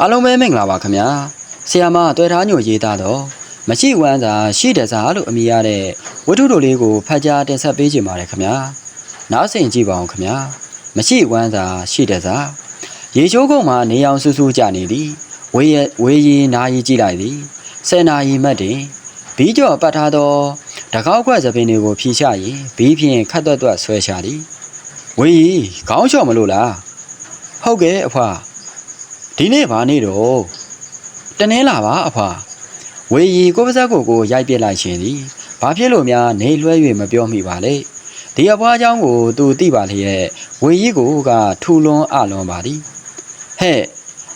အားလုံးပဲမင်္ဂလာပါခင်ဗျာဆီယာမတွေ့ထားညိုရေးသားတော့မရှိဝမ်းသာရှိတစားလို့အမည်ရတဲ့ဝတ္ထုတို့လေးကိုဖတ်ကြားတင်ဆက်ပေးခြင်းပါတယ်ခင်ဗျာနားဆင်ကြည့်ပါအောင်ခင်ဗျာမရှိဝမ်းသာရှိတစားရေချိုးကုန်းမှာနေအောင်ဆူဆူကြနေသည်ဝေးရဝေးရီနာရီကြည့်လိုက်သည်ဆယ်နာရီမှတ်တင်ဘီးကျော်ပတ်ထားသောတကောက်ခွက်သပင်တွေကိုဖြီချရင်ဘီးဖြင့်ခတ်သွက်သွက်ဆွဲချသည်ဝေးရီခေါင်းလျှော့မလို့လားဟုတ်ကဲ့အဖွာ ဒီနေ့ဘာနေ့တော့တနင်းလာပါအဖွာဝေရီကိုပါဇက်ကိုကိုရိုက်ပစ်လိုက်ရှင်သည်ဘာဖြစ်လို့များနေလွှဲ၍မပြောမိပါလေဒီအဖွားเจ้าကိုသူသိပါလျက်ဝေရီကိုကထူလွန်းအလွန်ပါသည်ဟဲ့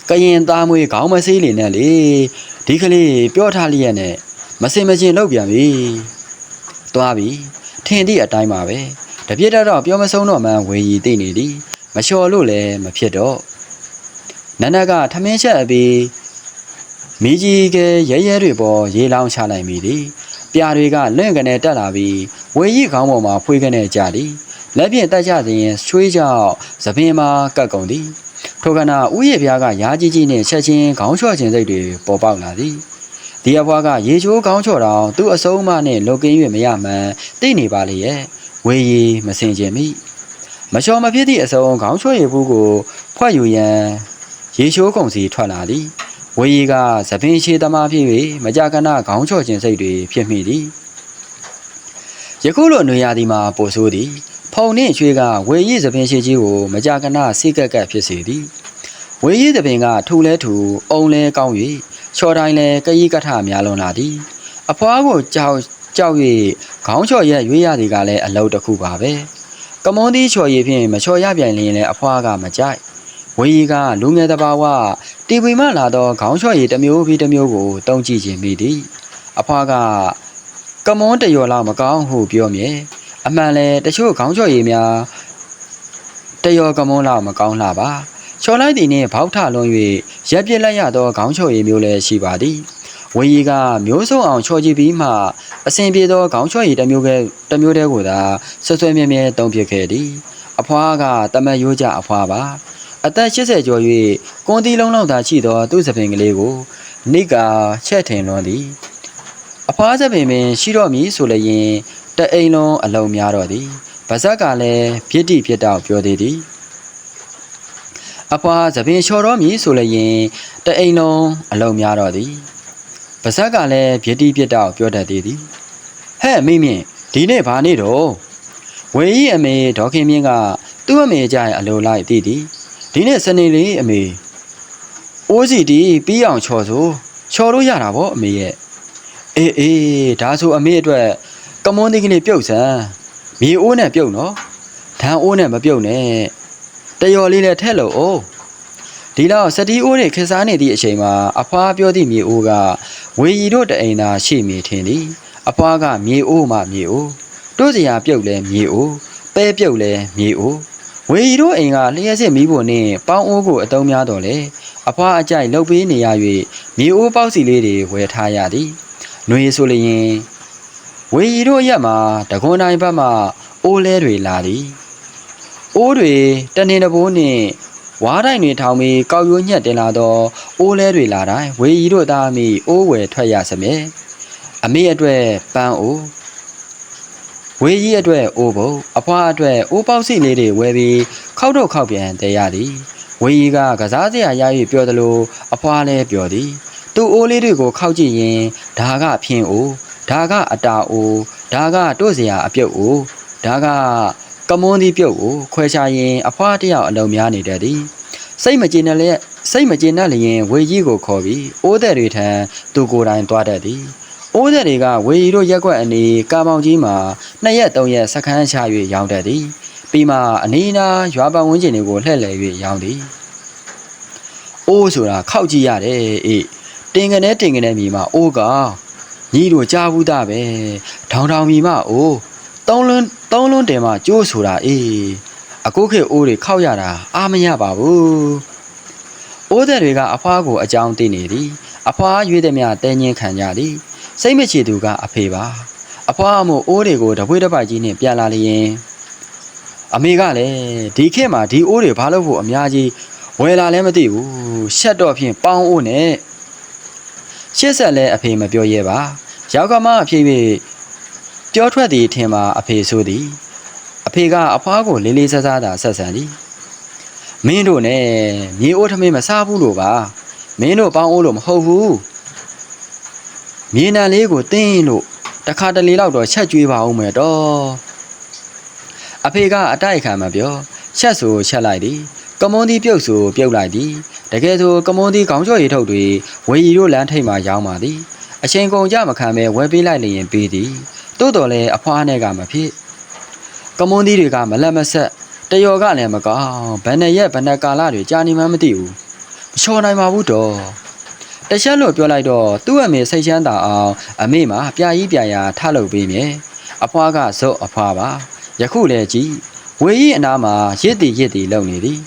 ကရင်သားမွေးခေါင်းမဆေးလေနဲ့လေဒီကလေးပြောထားလျက်နဲ့မစင်မချင်းလောက်ပြန်ပြီသွားပြီထင်သည့်အတိုင်းပါပဲတပြစ်တော့ပြောမဆုံးတော့မှဝေရီသိနေသည်မလျှော်လို့လည်းမဖြစ်တော့ နန္ဒကထမင်းချက်အပြီးမိကြီးကရဲရဲတွေပေါ်ရေလောင်းချလိုက်မိသည်ပြာတွေကလင့်ကနေတက်လာပြီးဝေကြီးခေါင်းပေါ်မှာဖွေးကနေကြသည်လက်ဖြင့်တက်ကြသည်ရင်ချွေးကြောက်သပင်မှာကတ်ကုန်သည်ထိုကနာဥယျာဉ်ပြားကရားကြီးကြီးနှင့်ချက်ချင်းခေါင်းချော့ခြင်းစိတ်တွေပေါ်ပေါက်လာသည်ဒီအဖွားကရေချိုးခေါင်းချော့တော်သူ့အစုံးမနှင့်လုတ်ကင်း၍မရမှန်သိနေပါလေရဲ့ဝေရီမစင်ခြင်းမိမလျှော်မဖြစ်သည့်အစုံခေါင်းချော့ရည်ဘူးကိုဖွက်ယူရန် ရေချိုးကုံစီထွက်လာသည်ဝေရီကသပင်ရှိသမားဖြစ်၍မကြကနာခေါင်းချော့ခြင်းစိတ်တွေဖြစ်မိသည်ယခုလိုနေရာဒီမှာပိုဆိုးသည် ဖုံနှင့်ချွေးကဝေရီသပင်ရှိကြီးကိုမကြကနာစိတ်ကက်ကက်ဖြစ်စေသည်ဝေရီသပင်ကထူလဲထူအုံလဲကောင်း၍ချော်တိုင်းလဲကကြီးကထများလွန်လာသည်အဖွားကိုကြောက်ကြောက်၍ခေါင်းချော်ရက်ရွေးရသည်ကလည်းအလုပ်တစ်ခုပါပဲကမွန်သီးချော်ရည်ဖြင့်မချော်ရပြန်လျင်လည်းအဖွားကမကြိုက် ဝေရီကလူငယ်တဘာဝတီဗီမှလာသောခေါင်းချော့ရည်တစ်မျိုးပြီးတစ်မျိုးကိုတုံးကြည့်ခြင်းမိသည်အဖွားကကမွန်းတရော်လောက်မကောင်းဟုပြောမြဲအမှန်လဲတချို့ခေါင်းချော့ရည်များတရော်ကမွန်းလောက်မကောင်းလှပါချော်လိုက်သည်နှင့်ဘောက်ထလွန်၍ရက်ပြစ်လိုက်ရသောခေါင်းချော့ရည်မျိုးလည်းရှိပါသည်ဝေရီကမျိုးစုံအောင်ချော်ကြည့်ပြီးမှအစဉ်ပြေသောခေါင်းချော့ရည်တစ်မျိုးကတစ်မျိုးတည်းကိုသာဆွဆွဲမြဲမြဲတုံးပြခဲ့သည်အဖွားကတမတ်ရိုးကြအဖွားပါ အသက်80ကျော်၍ကွန်တီလုံးလောက်သာရှိသောသူ့စပင်ကလေးကိုနိကချက်ထင်လွန်သည်အဖွားစပင်ပင်ရှိတော့မည်ဆိုလျင်တအိမ်လုံးအလုံးများတော့သည်ဗဇက်ကလည်းပြစ်တိပြစ်တောက်ပြောသေးသည်အဖွားစပင်လျှော်တော့မည်ဆိုလျင်တအိမ်လုံးအလုံးများတော့သည်ဗဇက်ကလည်းပြစ်တိပြစ်တောက်ပြောတတ်သေးသည်ဟဲ့မိမြင့်ဒီနေ့ဘာနေ့တော့ဝေကြီးအမေဒေါခင်မြင့်ကသူ့အမေကြရင်အလိုလိုက်တည်သည် ဒီနေ့စနေလေးအမေအိုးစီတီပြီးအောင်ချော်ဆိုချော်လို့ရတာဗောအမေရဲ့အေးအေးဒါဆိုအမေအတွက်ကမွန်းသေးကလေးပြုတ်စမ်းမြေအိုးနဲ့ပြုတ်နော်ဓာန်အိုးနဲ့မပြုတ်နဲ့တယော်လေးလည်းထက်လို့အိုးဒီတော့စတီးအိုးတွေခက်စားနေသည့်အချိန်မှာအဖွားပြောသည့်မြေအိုးကဝေရီတို့တအိမ်သာရှိမိထင်သည်အဖွားကမြေအိုးမှမြေအိုးတို့စရာပြုတ်လဲမြေအိုးပဲပြုတ်လဲမြေအိုး ဝေရီတို့အိမ်ကလျှက်စစ်မီးဖို့နဲ့ပေါင်းအိုးကိုအတုံးများတော့လေအဖွားအကြိုက်လှုပ်ပေးနေရ၍မြေအိုးပေါက်စီလေးတွေဝယ်ထားရသည်။နှွေဆိုလျင်ဝေရီတို့ရက်မှာတကွန်တိုင်းဘက်မှအိုးလဲတွေလာသည်။အိုးတွေတနေတဘိုးနှင့်ဝါးတိုင်းတွေထောင်ပြီးကောက်ရိုးညက်တင်လာသောအိုးလဲတွေလာတိုင်းဝေရီတို့သားမိအိုးဝယ်ထွက်ရစမြဲ။အမေအတွက်ပန်းအိုး ဝေကြီးအတွက်အိုးဖို့အဖွားအတွက်အိုးပေါက်စီလေးတွေဝဲပြီးခောက်တော့ခောက်ပြန်တဲရသည်ဝေကြီးကကစားစရာရ၍ပြောသလိုအဖွားလည်းပြောသည်သူ့အိုးလေးတွေကိုခောက်ကြည့်ရင်ဒါကဖြင်းအိုးဒါကအတာအိုးဒါကတို့စရာအပြုတ်အိုးဒါကကမွန်းသီးပြုတ်အိုးခွဲခြားရင်အဖွားတစ်ယောက်အလုံးများနေတတ်သည်စိတ်မကျေနပ်လျက်စိတ်မကျေနပ်လျင်ဝေကြီးကိုခေါ်ပြီးအိုးတဲ့တွေထံသူကိုယ်တိုင်သွားတတ်သည် အိုးတဲ့တွေကဝေရီတို့ရက်ကွက်အနေကာမောင်ကြီးမှာနှစ်ရက်သုံးရက်စခန်းချ၍ရောင်းတတ်သည်ပြီးမှအနီးနားရွာပတ်ဝန်းကျင်တွေကိုလှည့်လည်၍ရောင်းသည်အိုးဆိုတာခောက်ကြည့်ရတယ်အေးတင်ကနေတင်ကနေမြေမှာအိုးကညီတို့ကြားဘူးသားပဲထောင်ထောင်မြေမှာအိုးသုံးလွန်းသုံးလွန်းတယ်မှာကျိုးဆိုတာအေးအခုခေတ်အိုးတွေခောက်ရတာအာမရပါဘူးအိုးတဲ့တွေကအဖွားကိုအကြောင်းသိနေသည်အဖွားရွေးသည်များတဲညင်းခံကြသည် စိတ်မချသူကအဖေပါအဖွားအမို့အိုးတွေကိုတပွေးတစ်ပိုက်ကြီးနဲ့ပြန်လာလျင်အမေကလည်းဒီခေတ်မှာဒီအိုးတွေဘာလို့ဖို့အများကြီးဝဝယ်လာလည်းမသိဘူးရှက်တော့ဖြင့်ပေါင်းအိုးနဲ့ရှစ်ဆက်လဲအဖေမပြောရဲပါရောက်ကမအဖေပြေပြောထွက်သည်ထင်မှာအဖေဆိုသည်အဖေကအဖွားကိုလေးလေးစားစားသာဆက်ဆံသည်မင်းတို့နဲ့မြေအိုးထမင်းမစားဘူးလို့ပါမင်းတို့ပေါင်းအိုးလို့မဟုတ်ဘူး မြေနံလေးကိုတင်းလို့တခါတလေလောက်တော့ချက်ကျွေးပါအောင်မယ်တော့အဖေကအတိုက်ခံမပြောချက်ဆိုချက်လိုက်သည်ကမွန်ဒီပြုတ်ဆိုပြုတ်လိုက်သည်တကယ်ဆိုကမွန်ဒီခေါင်းချော်ရီထုတ်တွေဝေရီတို့လမ်းထိပ်မှာရောင်းပါသည်အချိန်ကုန်ကြမခံပဲဝယ်ပေးလိုက်လျင်ပေးသည်တိုးတော်လဲအဖွားနဲ့ကမဖြစ်ကမွန်ဒီတွေကမလက်မဆက်တယောကလည်းမကောင်းဘယ်နဲ့ရက်ဘယ်နဲ့ကာလတွေကြာနေမှမသိဘူးမလျှော်နိုင်ပါဘူးတော့ တချက်လို့ပြောလိုက်တော့သူ့အမေစိတ်ချမ်းသာအောင်အမေမှာပြာကြီးပြာရာထလုပ်ပေးမယ်အဖွားကဇော့အဖွားပါယခုလည်းကြည်ဝေကြီးအနားမှာရစ်တီရစ်တီလုံနေသည်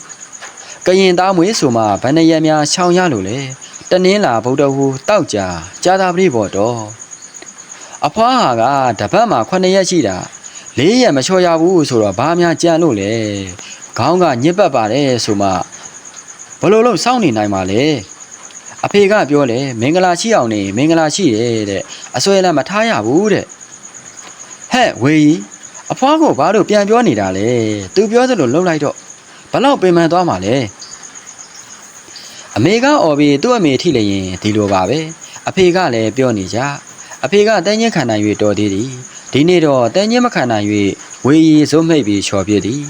ကရင်သားမွေးဆိုမှဘယ်နဲ့ရက်များချောင်ရလို့လဲတနင်းလာဗုဒ္ဓဟူတောက်ကြကြာတာပရိဘော်တော့အဖွားဟာကတပတ်မှာ9ရက်ရှိတာလေးရက်မလျှော်ရဘူးဆိုတော့ဘာများကြံလို့လဲခေါင်းကညစ်ပတ်ပါတယ်ဆိုမှဘလို့လို့စောင့်နေနိုင်ပါလဲ အဖေကပြောလေမင်္ဂလာရှိအောင်နေမင်္ဂလာရှိတယ်တဲ့အစွဲလည်းမထားရဘူးတဲ့ဟဲ့ဝေကြီးအဖွားကိုဘာလို့ပြန်ပြောနေတာလဲသူပြောသလိုလှုပ်လိုက်တော့ဘလောက်ပင်ပန်းသွားမှာလဲအမေကអော်ပြီးသူ့အမေထိလည်းရင်ဒီလိုပါပဲအဖေကလည်းပြောနေကြအဖေကတန်းချင်းခံနိုင်၍တော်သေးသည်ဒီနေ့တော့တန်ချင်းမခံနိုင်၍ဝေရီစိုးမိတ်ပြီးချော်ပြစ်သည်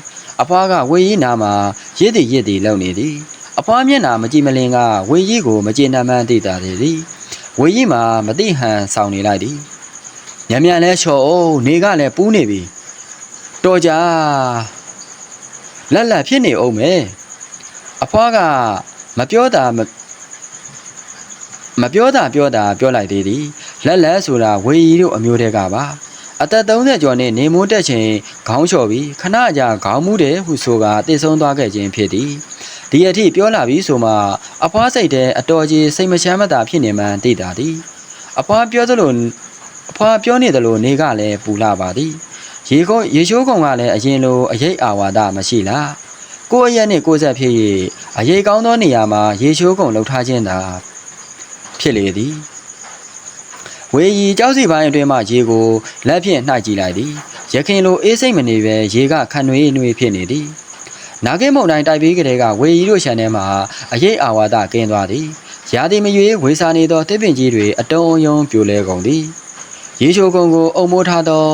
အဖွားကဝေရီနာမှာရစ်သည်ရစ်သည်လုံနေသည် အဖွားမျက်နာမကြည့်မလင်ကဝေရီကိုမကျေနပ်မှန်းသိတာသေးသည်ဝေရီမှာမတိဟန်ဆောင်နေလိုက်သည်ညံမြန်လဲချော်အောင်နေကလည်းပူးနေပြီတော်ကြလက်လက်ဖြစ်နေအောင်မယ်အဖွားကမပြောတာမမပြောတာပြောတာပြောလိုက်သေးသည်လက်လက်ဆိုတာဝေရီတို့အမျိုးတဲကပါအသက်30ကျော်နဲ့နေမိုးတက်ချိန်ခေါင်းလျှော်ပြီးခဏကြာခေါင်းမူးတယ်ဟုဆိုကတည်ဆုံးသွားခဲ့ခြင်းဖြစ်သည် ဒီအထိပြောလာပြီးဆိုမှအဖွားစိတ်တဲ့အတော်ကြီးစိတ်မချမ်းမသာဖြစ်နေမှန်းသိတာသည်အဖွားပြောသလိုအဖွားပြောနေသလိုနေကလည်းပူလာပါသည်ရေကိုရေချိုးကုံကလည်းအရင်လိုအရေးအာဝါဒမရှိလားကိုယ့်အရက်နဲ့ကိုယ်ဆက်ဖြစ်၍အရေးကောင်းသောနေရာမှာရေချိုးကုံလှုပ်ထားခြင်းသာဖြစ်လေသည်ဝေရီကြောက်စီပိုင်းအတွင်းမှရေကိုလက်ဖြင့်နှိုက်ကြည့်လိုက်သည်ရခင်လိုအေးစိတ်မနေပဲရေကခန့်နှွေးနှွေးဖြစ်နေသည် နာဂိမုန်တိုင်းတိုက်ပြီးကလေးကဝေရီတို့ခြံထဲမှာအရေးအာဝါဒကင်းသွားသည်ရာသီမရွေးဝေစာနေသောတစ်ပင်ကြီးတွေအတုံးအယုံပြိုလဲကုန်သည်ရေချိုးကုံကိုအုံမိုးထားသော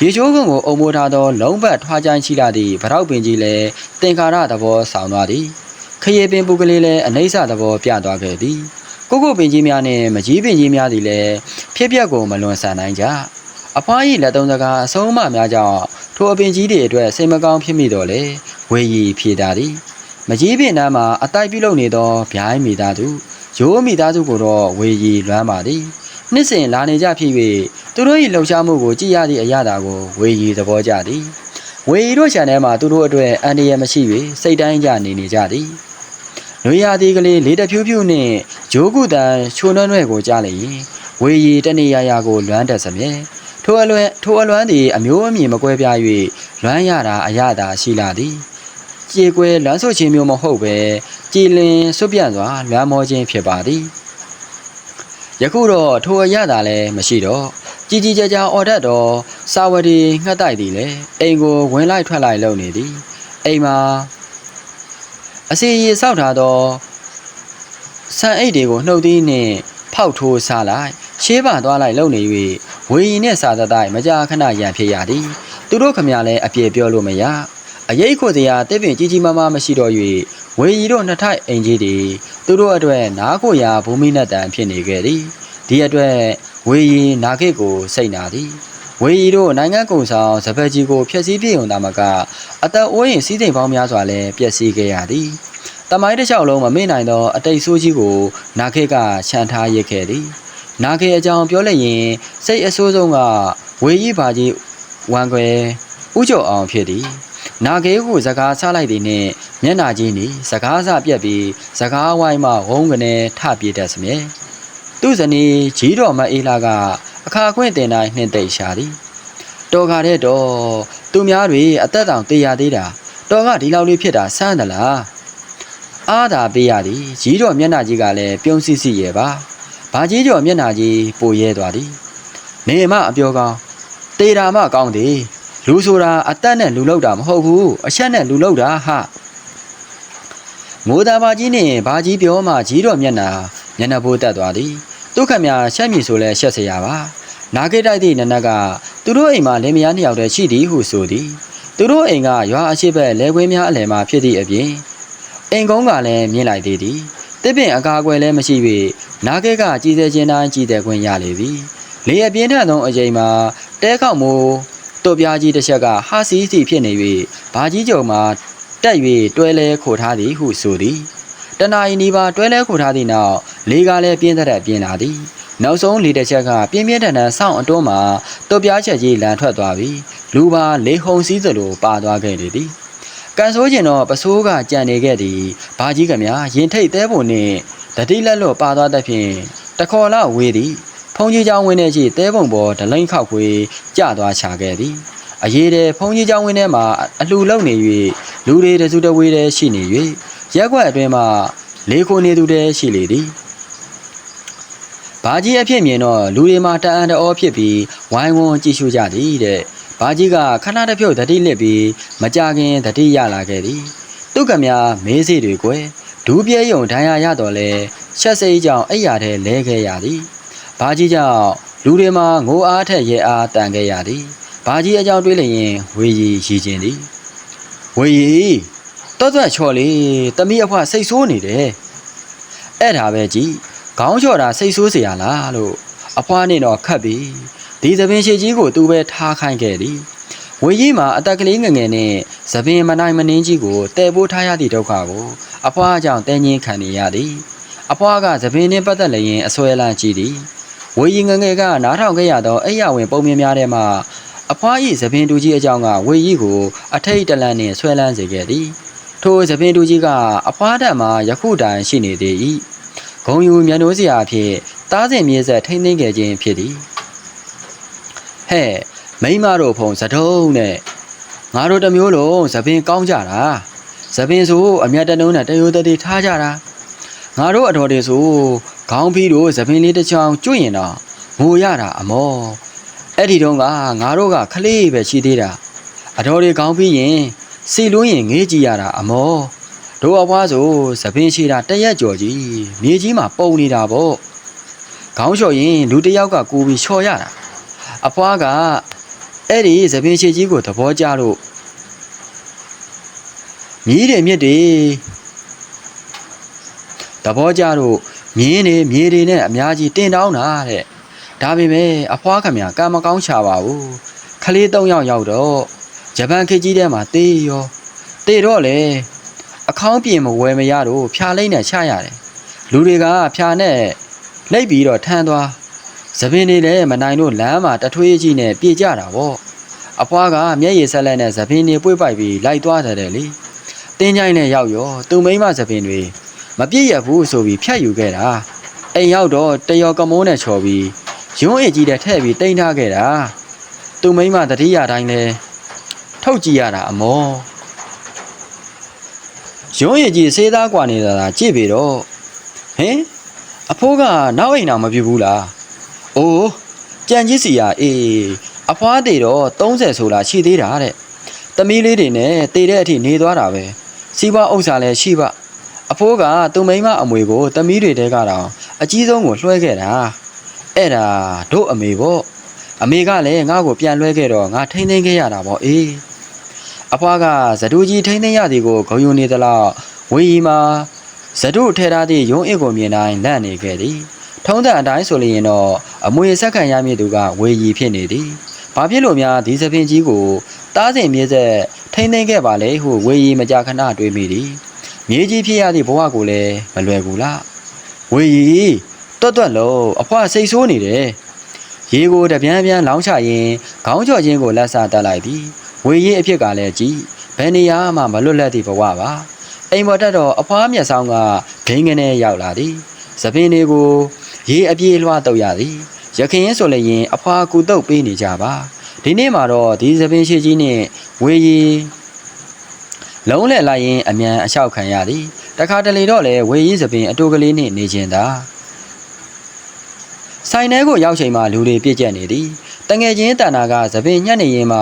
ရေချိုးကုံကိုအုံမိုးထားသော လုံးပတ်ထွားချိုင်းရှိလာသည့်ဗရောက်ပင်ကြီးလည်းတင်္ကာရသဘောဆောင်သွားသည်ခရီးပင်ပုကလေးလည်းအနှိမ့်စသဘောပြသွားခဲ့သည်ကိုကိုပင်ကြီးများနဲ့မကြီးပင်ကြီးများသည်လည်းဖြစ်ပျက်ကိုမလွန်ဆန်နိုင်ကြအဖွား၏လက်သုံးစကားအဆုံးအမများကြောင့်ထိုအပင်ကြီးတွေအတွက်စိတ်မကောင်းဖြစ်မိတော့လေ ဝေရီဖြေတာသည်မကြီးပင်နားမှာအတိုက်ပြုလုပ်နေသောဗျိုင်းမိသားစုရိုးမိသားစုကိုတော့ဝေရီလွမ်းပါသည်နှစ်စဉ်လာနေကြဖြစ်၍သူတို့၏လှုပ်ရှားမှုကိုကြည်ရသည့်အရာတာကိုဝေရီသဘောကျသည်ဝေရီတို့ခြံထဲမှာသူတို့အတွက်အန္တရာယ်မရှိ၍စိတ်တိုင်းကြနေနေကြသည်နွေရာသီကလေးလေးတဖြူးဖြူးနှင့်ဂျိုးကုတန်ချိုးနှွဲ့နှွဲ့ကိုကြားလိုက်ရင်ဝေရီတနေရရာကိုလွမ်းတက်စမြဲထိုအလွန်ထိုအလွမ်းသည်အမျိုးအမည်မကွဲပြား၍လွမ်းရတာအရသာရှိလာသည် ကြေကွဲလွမ်းဆိုခြင်းမျိုးမဟုတ်ပဲကြည်လင်စွပြန့်စွာလွမ်းမောခြင်းဖြစ်ပါသည်ယခုတော့ထိုအရသာလည်းမရှိတော့ကြည်ကြည်ကြကြအော်တတ်တော့စာဝတီငှက်တိုက်သည်လေအိမ်ကိုဝင်လိုက်ထွက်လိုက်လုပ်နေသည်အိမ်မှာအစီရီဆောက်ထားသောဆန်အိတ်တွေကိုနှုတ်သီးနှင့်ဖောက်ထိုးစားလိုက်ရှေးပါသွားလိုက်လုံနေ၍ဝေရီနှင့်စာသတိုင်မကြာခဏရန်ဖြစ်ရသည် သူတို့ခမရလည်းအပြေပြောလို့မရ အရေးခိုစရာတစ်ပင်ကြီးကြီးမားမားမရှိတော့၍ဝေရီတို့နှစ်ထိုက်အိမ်ကြီးသည်သူတို့အတွက်နားကိုရာဘူမိနတ်တန်ဖြစ်နေခဲ့သည်ဒီအတွက်ဝေရီနာခိတ်ကိုစိတ်နာသည်ဝေရီတို့နိုင်ငံကုံဆောင်စပက်ကြီးကိုဖျက်ဆီးပြည့်ုံသာမကအသက်အိုးရင်စီးစိမ်ပေါင်းများစွာလည်းပျက်စီးခဲ့ရသည်တမိုင်းတစ်လျှောက်လုံးမမေ့နိုင်သောအတိတ်ဆိုးကြီးကိုနာခေကခြံထားရစ်ခဲ့သည်နာခေအကြောင်းပြောလိုက်ရင်စိတ်အဆိုးဆုံးကဝေကြီးပါကြီးဝမ်ခွဲဥကျော်အောင်ဖြစ်သည် နာခေကိုစကားဆလိုက်သည်နှင့်မျက်နာကြီးနီစကားစပြက်ပြီးစကားဝိုင်းမှဝုန်းကနေထပြေးတတ်စမြဲသူ့ဇနီးဂျီးတော်မအေးလာကအခါခွင့်တင်တိုင်းနှင့်တိတ်ရှာသည်တော်ကားတဲ့တော့သူများတွေအသက်တောင်တေးရသေးတာတော်ကဒီလောက်လေးဖြစ်တာစမ်းသလားအအားသာပေးရသည်ကြီးတော်မျက်နှာကြီးကလည်းပြုံးစစ်စစ်ရဲ့ပါဘာကြီးကျော်မျက်နှာကြီးပိုရဲသွားသည်နေမအပြောကောင်းတေတာမကောင်းသည် လူဆိုတာအသက်နဲ့လူလောက်တာမဟုတ်ဘူးအချက်နဲ့လူလောက်တာဟာမိုးသားဘာကြီးနဲ့ဘာကြီးပြောမှကြီးတော်မျက်နှာမျက်နှာပိုးတက်သွားသည်ဒုက္ခမြရှက်မြည်ဆိုလဲရှက်เสียရပါနာဂိတိုက်သည့်နနက်ကသူတို့အိမ်မှာလင်မယားနှစ်ယောက်တည်းရှိသည်ဟုဆိုသည်သူတို့အိမ်ကရွာအရှိဘက်လဲခွင်းများအလယ်မှာဖြစ်သည့်အပြင်အိမ်ကုန်းကလည်းမြင်လိုက်သေးသည်တစ်ပင်အကာအကွယ်လည်းမရှိ၍နာဂိကကြီးစေခြင်းတိုင်းကြီးတဲ့ခွင့်ရလေသည်လေအပြင်းထန်ဆုံးအချိန်မှာတဲခေါက်မိုး တို့ပြားကြီးတစ်ချက်ကဟာစီစီဖြစ်နေ၍ဘာကြီးကြုံမှာတက်၍တွဲလဲခိုထားသည်ဟုဆိုသည်တနာယီနီပါတွဲလဲခိုထားသည့်နောက်လေကလည်းပြင်းသက်တဲ့ပြင်းလာသည်နောက်ဆုံးလေတစ်ချက်ကပြင်းပြင်းထန်ထန်ဆောင်းအတွန်းမှာတို့ပြားချက်ကြီးလန်ထွက်သွားပြီးလူပါလေဟုံစည်းစလိုပါသွားခဲ့လေသည်ကန်ဆိုးကျင်တော့ပစိုးကကြံနေခဲ့သည်ဘာကြီးကများရင်ထိတ်သေးပုံနှင့်တတိလက်လွတ်ပါသွားတဲ့ဖြင့်တခေါ်လောက်ဝေးသည်ုံးကြီးကျောင်းဝင်းထဲရှိတဲပုံပေါ်ဒလိန်ခောက်ခွေကျသွားချခဲ့သည်အရေးတဲ့ဘုံကြီးကျောင်းဝင်းထဲမှာအလှူလုံနေ၍လူတွေတစုတဝေးတည်းရှိနေ၍ရက်ွက်အတွင်မှလေးခုနေသူတည်းရှိလေသည်ဘာကြီးအဖြစ်မြင်တော့လူတွေမှာတအံတအောဖြစ်ပြီးဝိုင်းဝန်းကြည့်ရှုကြသည်တဲ့ဘာကြီးကခဏတစ်ဖြုတ်တတိလစ်ပြီးမကြခင်တတိရလာခဲ့သည်သူကများမေးစေတွေကွယ်ဒူးပြဲယုံဒဏ်ရာရတော့လဲချက်စိကြောင့်အိယာထဲလဲခဲ့ရသည် ဘာကြီးကြောင့်လူတွေမှာငိုအားထက်ရဲအားတန်ခဲ့ရသည်ဘာကြီးအကြောင်းတွေးလျင်ဝေရီရည်ခြင်းသည်ဝေရီတော်တော်ချော်လေတမီးအဖွားစိတ်ဆိုးနေတယ်အဲ့ဒါပဲကြီးခေါင်းချော်တာစိတ်ဆိုးเสียရလားလို့အဖွားနဲ့တော့ခတ်ပြီဒီသပင်ရှိကြီးကိုသူပဲထားခိုင်းခဲ့သည်ဝေကြီးမှာအတက်ကလေးငယ်ငယ်နဲ့သပင်မနိုင်မနှင်းကြီးကိုတဲပိုးထားရသည့်ဒုက္ခကိုအဖွားကြောင့်တဲငင်းခံနေရသည်အဖွားကသပင်နှင့်ပတ်သက်လျင်အဆွဲလန်းကြည့်သည် ဝေကြီးငယ်ငယ်ကနားထောင်ခဲ့ရသောအိယာဝင်ပုံမြင်များထဲမှအဖွား၏သပင်တူကြီးအကြောင်းကဝေကြီးကိုအထိတ်တလန့်နှင့်ဆွဲလန်းစေခဲ့သည်ထိုသပင်တူကြီးကအဖွားထံမှယခုတိုင်ရှိနေသေး၏ဂုံယူမြန်နိုးစရာအဖြစ်တားစင်မြေဆက်ထိမ့်သိမ့်ခဲ့ခြင်းဖြစ်သည်ဟဲ့မိမတို့ဖုံစတုံးနဲ့ငါတို့တစ်မျိုးလုံးသပင်ကောင်းကြတာသပင်ဆိုအမျက်တလုံးနဲ့တရိုးတည်းထားကြတာငါတို့အတော်တွေဆို ခေါင်းဖီးတို့သပင်လေးတစ်ချောင်းကျွရင်တော့ငိုရတာအမောအဲ့ဒီတော့ကငါတို့ကခလေးပဲရှိသေးတာအတော်တွေခေါင်းဖီးရင်စီလွန်းရင်ငေးကြည့်ရတာအမောတို့အဘွားဆိုသပင်ရှိတာတရက်ကြော်ကြီးမြေကြီးမှာပုံနေတာပေါ့ခေါင်းလျှော်ရင်လူတစ်ယောက်ကကိုပြီးလျှော်ရတာအဖွားကအဲ့ဒီသပင်ရှိကြီးကိုသဘောကျလို့မြည်တယ်မြစ်တယ်သဘောကျလို့ မြင်းနေမြေတွေနဲ့အများကြီးတင်တောင်းတာတဲ့ဒါပေမဲ့အဖွားခမရကံမကောင်းချပါဘူးခလေး၃ယောက်ရောက်တော့ဂျပန်ခေတ်ကြီးထဲမှာတေးရောတေးတော့လေအခေါင်းပြင်မဝယ်မရတော့ဖြာလိမ့်နဲ့ချရတယ်လူတွေကဖြာနဲ့လိပ်ပြီးတော့ထမ်းသွားသပင်တွေလည်းမနိုင်လို့လမ်းမှာတထွေးကြီးနဲ့ပြေကြတာပေါ့အဖွားကမျက်ရည်ဆက်လက်နဲ့သပင်တွေပွေ့ပိုက်ပြီးလိုက်သွားတယ်လေတင်းချိုင်းနဲ့ရောက်ရောသူမိမသပင်တွေ မပြည့်ရဘူးဆိုပြီးဖြတ်ယူခဲ့တာအိမ်ရောက်တော့တယောကမိုးနဲ့ချော်ပြီးရုံးအကြီးတဲ့ထဲ့ပြီးတိန်းထားခဲ့တာသူမိမတတိယတိုင်းလဲထုတ်ကြည့်ရတာအမောရုံးရည်ကြီးစေးသားกว่าနေတာလားကြည့်ပြီတော့ဟင်အဖိုးကနောက်အိမ်တော်မပြဘူးလားအိုးကြံကြီးစီရအေးအဖွားတေတော့30ဆိုလားရှိသေးတာတဲ့သမီးလေးတွေနဲ့တေတဲ့အထိနေသွားတာပဲစီးပွားဥစ္စာလည်းရှိပါ အဖိုးကသူမိန်းမအမွေကိုသမီးတွေတဲကတော့အကြီးဆုံးကိုလွှဲခဲ့တာအဲ့ဒါတို့အမေပေါ့အမေကလည်းငါ့ကိုပြန်လွှဲခဲ့တော့ငါထိမ့်သိမ်းခဲ့ရတာပေါ့အေးအဖွားကဇဒူကြီးထိမ့်သိမ်းရသည်ကိုဂုံယူနေသလားဝေးရီမှာဇဒုထဲထားသည့်ရုံးအစ်ကိုမြင်တိုင်းလန့်နေခဲ့သည်ထုံးတဲ့အတိုင်းဆိုလျင်တော့အမွေဆက်ခံရမည်သူကဝေရီဖြစ်နေသည်ဘာဖြစ်လို့များဒီသပင်ကြီးကိုတားစင်မြေဆက်ထိမ့်သိမ်းခဲ့ပါလေဟုဝေရီမကြာခဏတွေးမိသည် မြေကြီးဖြစ်ရသည့်ဘဝကိုလည်းမလွယ်ဘူးလားဝေရီတွတ်တွတ်လုံးအဖွားစိတ်ဆိုးနေတယ်ရေကိုတပြန်းပြန်းလောင်းချရင်ခေါင်းချော်ခြင်းကိုလက်စားတက်လိုက်သည်ဝေရီအဖြစ်ကလည်းကြည်ဘယ်နေရာမှမလွတ်လပ်သည့်ဘဝပါအိမ်ပေါ်တက်တော့အဖွားမျက်ဆောင်ကဂိမ်းကနေရောက်လာသည်သပင်တွေကိုရေအပြေးလွှားတော့ရသည်ရခင်ရင်ဆိုလျင်အဖွားကူတုတ်ပေးနေကြပါဒီနေ့မှာတော့ဒီသပင်ရှိကြီးနဲ့ဝေရီ လုံးလဲလိုက်ရင်အမြန်အလျှောက်ခံရသည်တခါတလေတော့လေဝေကြီးသပင်အတူကလေးနှင့်နေခြင်းသာဆိုင်ထဲကိုရောက်ချိန်မှာလူတွေပြည့်ကျက်နေသည်တငယ်ချင်းတန်နာကသပင်ညှက်နေရင်မှ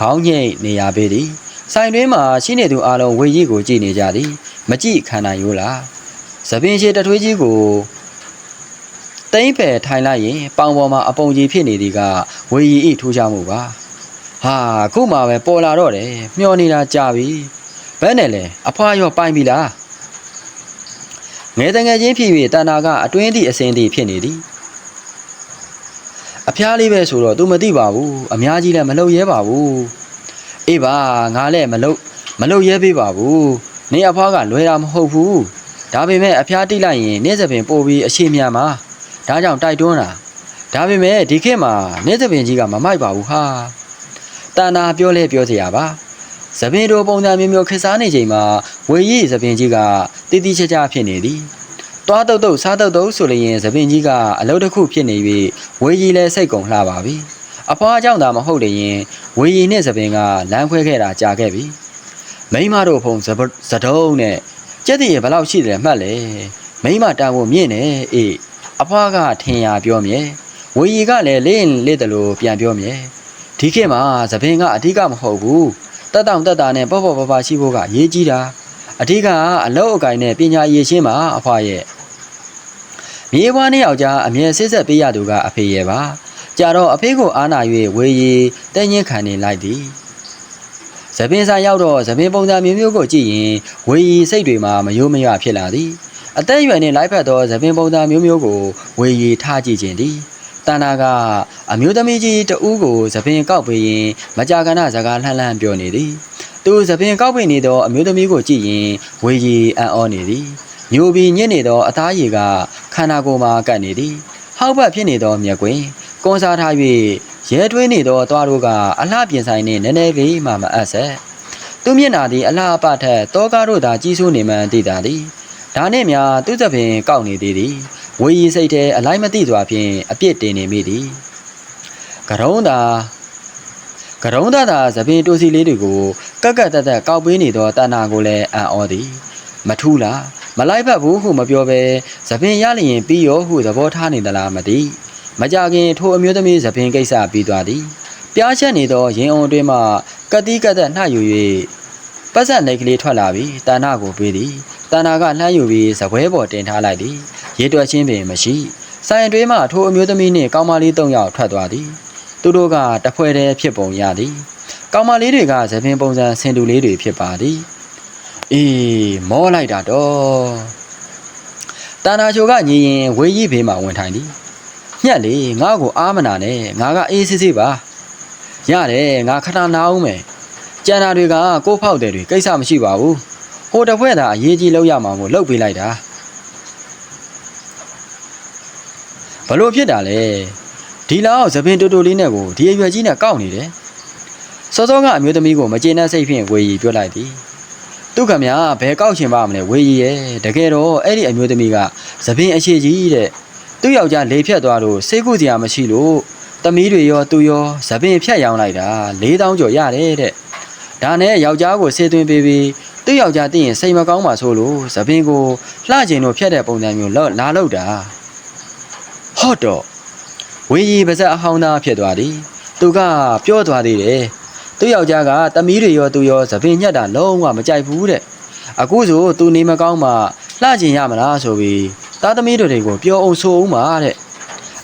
ခေါင်းညိတ်နေရပေသည်ဆိုင်တွင်းမှာရှိနေသူအလုံးဝေကြီးကိုကြည့်နေကြသည် မကြည့်ခံနိုင်ရိုးလားသပင်ရှိတထွေးကြီးကိုတိမ့်ပယ်ထိုင်လိုက်ရင်ပေါင်ပေါ်မှာအပုံကြီးဖြစ်နေသည်ကဝေကြီးဤထူးခြားမှုပါဟာခုမှပဲပေါ်လာတော့တယ်မျောနေတာကြာပြီ ဘယ်နဲ့လဲအဖွားရောပိုင်ပြီလားငယ်တငယ်ချင်းဖြစ်၍တန်နာကအတွင်းသည့်အစင်းသည့်ဖြစ်နေသည်အဖျားလေးပဲဆိုတော့ तू မသိပါဘူးအများကြီးလည်းမလုပ်ရဲပါဘူးအေးပါငါလည်းမလုပ်မလုပ်ရဲပေးပါဘူးနေအဖွားကလွယ်တာမဟုတ်ဘူးဒါပေမဲ့အဖျားတိလိုက်ရင်နေ့စပင်ပို့ပြီးအရှိမြန်မှာဒါကြောင့်တိုက်တွန်းတာဒါပေမဲ့ဒီခေတ်မှာနေ့စပင်ကြီးကမမိုက်ပါဘူးဟာတန်နာပြောလဲပြောเสียပါ သပင်တို့ပုံစံမျိုးမျိုးခက်စားနေချိန်မှာဝေရီသပင်ကြီးကတိတိကျကျဖြစ်နေသည်တွားတုတ်တုတ်စားတုတ်တုတ်ဆိုလျင်သပင်ကြီးကအလုပ်တစ်ခုဖြစ်နေပြီးဝေရီလည်းစိတ်ကုန်လှပါပြီအဖွားကြောင့်သာမဟုတ်လျင်ဝေရီနဲ့သပင်ကလမ်းခွဲခဲ့တာကြာခဲ့ပြီမိမတို့ဖုံစပစတုံးနဲ့ကြက်တည်းဘယ်လောက်ရှိတယ်မှတ်လေမိမတန်ဖို့မြင့်နေအေးအဖွားကထင်ရပြောမြဲဝေရီကလည်းလင်းလစ်တယ်လို့ပြန်ပြောမြဲဒီခေတ်မှာသပင်ကအဓိကမဟုတ်ဘူး တက်တောင့်တက်တာနဲ့ပေါ့ပေါ့ပါပါရှိဖို့ကအရေးကြီးတာအဓိကအလောက်အကိုင်းနဲ့ပညာရည်ရှင်းပါအဖွားရဲ့မြေဘွားနှစ်ယောက်ကြားအမြဲဆစ်ဆက်ပေးရသူကအဖေရဲ့ပါကြတော့အဖေကိုအားနာ၍ဝေရီတဲညင်းခံနေလိုက်သည်သပင်စာရောက်တော့သပင်ပုံစံမျိုးမျိုးကိုကြည့်ရင်ဝေရီစိတ်တွေမှာမယိုးမရဖြစ်လာသည်အသက်အရွယ်နှင့်လိုက်ဖက်သောသပင်ပုံစံမျိုးမျိုးကိုဝေရီထားကြည့်ခြင်းသည် တန်နာကအမျိုးသမီးကြီးတဦးကိုသပင်ကောက်ပေးရင်မကြာခဏစကားလှမ်းလှမ်းပြောနေသည်သူသပင်ကောက်ပေးနေသောအမျိုးသမီးကိုကြည့်ရင်ဝေရီအံ့ဩနေသည်ညိုပြီးညစ်နေသောအသားရည်ကခန္ဓာကိုယ်မှာကပ်နေသည်ဟောက်ဘက်ဖြစ်နေသောမျက်ကွင်းကွန်စားထား၍ရဲထွေးနေသောသွားတို့ကအလှပြင်ဆိုင်နှင့်နည်းနည်းလေးမှမအပ်ဆက်သူမျက်နာသည်အလှအပထက်တောကားတို့သာကြီးစိုးနေမှန်သိတာသည်ဒါနှင့်များသူသဖြင့်ကောက်နေသေးသည် ဝေရီစိတ်ထဲအလိုက်မသိစွာဖြင့်အပြစ်တင်နေမိသည်ကရုံးသာကရုံးသာသာသပင်တိုစီလေးတွေကိုကက်ကက်တက်တက်ကောက်ပေးနေသောတဏ္ဍာကိုလည်းအံ့ဩသည်မထူးလားမလိုက်ဖက်ဘူးဟုမပြောဘဲသပင်ရလျင်ပြီးရောဟုသဘောထားနေသလားမသိမကြခင်ထိုအမျိုးသမီးသပင်ကိစ္စပြီးသွားသည်ပြားချက်နေသောရင်အုံအတွင်းမှကတိကတ်သက်နှယူ၍ပတ်ဆက်နေကလေးထွက်လာပြီးတဏ္ဍာကိုပေးသည် တဏ္ဍာကလှမ်းယူပြီးဇပွဲပေါ်တင်ထားလိုက်သည်ရေတွက်ချင်းပင်မရှိဆိုင်တွဲမှထိုအမျိုးသမီးနှင့်ကောင်းမလေး၃ယောက်ထွက်သွားသည်သူတို့ကတဖွဲတည်းဖြစ်ပုံရသည်ကောင်းမလေးတွေကသပင်ပုံစံဆင်တူလေးတွေဖြစ်ပါသည်အေးမောလိုက်တာတော့တန်နာချိုကညီရင်ဝေးကြီးဘေးမှာဝင်ထိုင်သည်ညက်လေငါ့ကိုအားမနာနဲ့ငါကအေးစစ်စစ်ပါရတယ်ငါခဏနာအောင်မယ်ကျန်တာတွေကကိုဖောက်တယ်တွေကိစ္စမရှိပါဘူးဟို တစ်ဖွဲ့သာအရေးကြီးလောက်ရမှာမို့လှုပ်ပေးလိုက်တာဘလို့ဖြစ်တာလဲဒီလောက်သပင်တူတူလေးနဲ့ကိုဒီအရွယ်ကြီးနဲ့ကောက်နေတယ်စောစောကအမျိုးသမီးကိုမကျေနပ်စိတ်ဖြင့်ဝေရီပြောလိုက်သည်သူခမညာဘယ်ကောက်ချင်ပါမလဲဝေရီရဲ့တကယ်တော့အဲ့ဒီအမျိုးသမီးကသပင်အခြေကြီးတဲ့သူ့ယောက်ျားလေဖြတ်သွားလို့စိတ်ကူစရာမရှိလို့သမီးတွေရောသူရောသပင်ဖြတ်ရောင်းလိုက်တာ၄တောင်းကျော်ရတယ်တဲ့ ဒါနဲ့ယောက်ျားကိုဆေးသွင်းပေးပြီးသူ့ယောက်ျားသိရင်စိတ်မကောင်းပါဆိုလို့သပင်ကိုလှကျင်လို့ဖြတ်တဲ့ပုံစံမျိုးလောက်လာလောက်တာဟော့တော့ဝေရီပါဇက်အဟောင်းသားဖြစ်သွားသည်သူကပြောသွားသေးတယ်သူ့ယောက်ျားကသမီးတွေရောသူရောသပင်ညက်တာလုံးဝမကြိုက်ဘူးတဲ့အခုဆိုသူနေမကောင်းမှလှကျင်ရမလားဆိုပြီးသားသမီးတွေကိုပြောအောင်ဆိုအောင်ပါတဲ့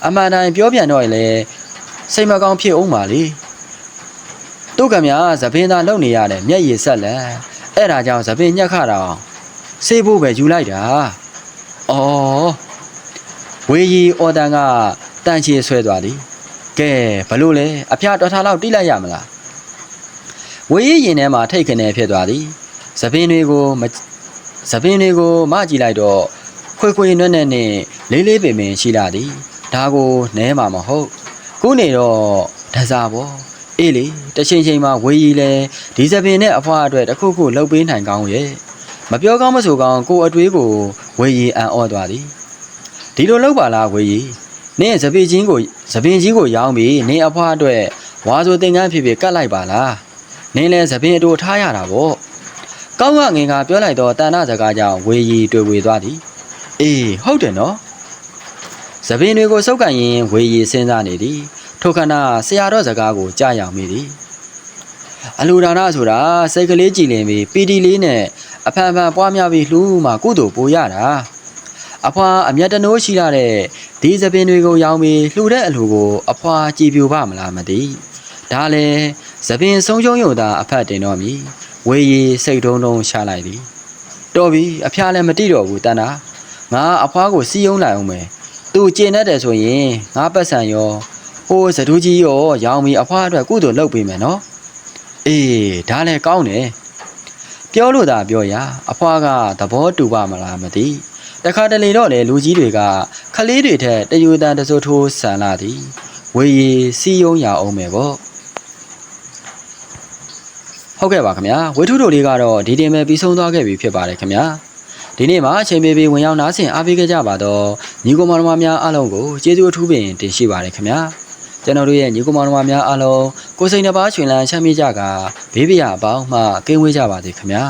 အမှန်တိုင်းပြောပြန်တော့ရင်လေစိတ်မကောင်းဖြစ်အောင်ပါလေ သူကမြသပင်သာလုံနေရတယ်မျက်ရည်ဆက်လက်အဲ့ဒါကြောင့်သပင်ညက်ခတာအောင်စေးဖို့ပဲယူလိုက်တာအော်ဝေကြီးအော်တန်ကတန်ချေဆွဲသွားသည်ကဲဘလို့လဲအဖျားတော်ထားလောက်တိလိုက်ရမလားဝေးရင်ထဲမှာထိတ်ခနဲဖြစ်သွားသည်သပင်တွေကိုမသပင်တွေကိုမကြည့်လိုက်တော့ခွေခွေနွဲ့နွဲ့နဲ့လေးလေးပင်ပင်ရှိလာသည်ဒါကိုနဲမှာမဟုတ်ခုနေတော့ဒစားပေါ့ အေးလေတချိန်ချိန်မှာဝေးကြီးလဲဒီသပင်နဲ့အဖွားအတွက်တစ်ခုခုလှုပ်ပေးနိုင်ကောင်းရဲ့မပြောကောင်းမဆိုကောင်းကိုအတွေးကိုဝေးကြီးအံ့ဩသွားသည်ဒီလိုလုပ်ပါလားဝေးကြီးနင်းသပင်ချင်းကိုသပင်ကြီးကိုရောင်းပြီးနင်းအဖွားအတွက်ဝါဆိုသင်္ကန်းဖြစ်ဖြစ်ကတ်လိုက်ပါလားနင်းလဲသပင်အတူထားရတာပေါ့ကောင်းကငင်ကပြောလိုက်တော့တန်နာစကားကြောင့်ဝေရီတွေ့ဝေသွားသည်အေးဟုတ်တယ်နော်သပင်တွေကိုစုပ်ကန်ရင်ဝေရီစဉ်းစားနေသည် ထိုခဏဆရာတော်စကားကိုကြားရောက်မိသည်အလူဒါနဆိုတာစိတ်ကလေးကြည်လင်ပြီးပီတီလေးနဲ့အဖန်ဖန်ပွားများပြီးလှူမှကုသိုလ်ပိုရတာအဖွာအမျက်တနိုးရှိလာတဲ့ဒီသပင်တွေကိုရောင်းပြီးလှူတဲ့အလူကို အဖွာကြည်ပြူပါမလားမသိဒါလည်းသပင်ဆုံးရှုံးရုံသာအဖတ်တင်တော့မည်ဝေရီစိတ်တုံးတုံးရှာလိုက်သည်တော်ပြီအဖျားလည်းမတိတော့ဘူးတန်းတာငါအဖွားကိုစီးယုံလိုက်အောင်မယ်သူကျင်တတ်တယ်ဆိုရင်ငါပတ်စံရော ဟိုးစဒူးကြီးရောရောင်းပြီးအဖွားအတွက်ကုသိုလ်လုပ်ပေးမယ်နော်အေးဒါလည်းကောင်းတယ်ပြောလို့သာပြောရအဖွားကသဘောတူပါမလားမသိတခါတလေတော့လေလူကြီးတွေကခလေးတွေထက်တယူတန်တစိုးထိုးဆန်လာသည်ဝေရီစီးယုံရအောင်မယ်ပေါ့ဟုတ်ကဲ့ပါခင်ဗျာဝေထုတို့လေးကတော့ဒီတင်ပဲပြီးဆုံးသွားခဲ့ပြီဖြစ်ပါတယ်ခင်ဗျာဒီနေ့မှာအချိန်ပေးပြီးဝင်ရောက်နားဆင်အားပေးခဲ့ကြပါတော့ညီကောင်မောင်နှမများအားလုံးကိုကျေးဇူးအထူးပင်တင်ရှိပါတယ်ခင်ဗျာ ကျွန်တော်တို့ရဲ့ညီကောင်မောင်နှမများအားလုံးကိုယ်စိတ်နှပါချွင်လန်းချမ်းမြေ့ကြကဘေးပြရအပေါင်းမှကင်းဝေးကြပါစေခင်ဗျာ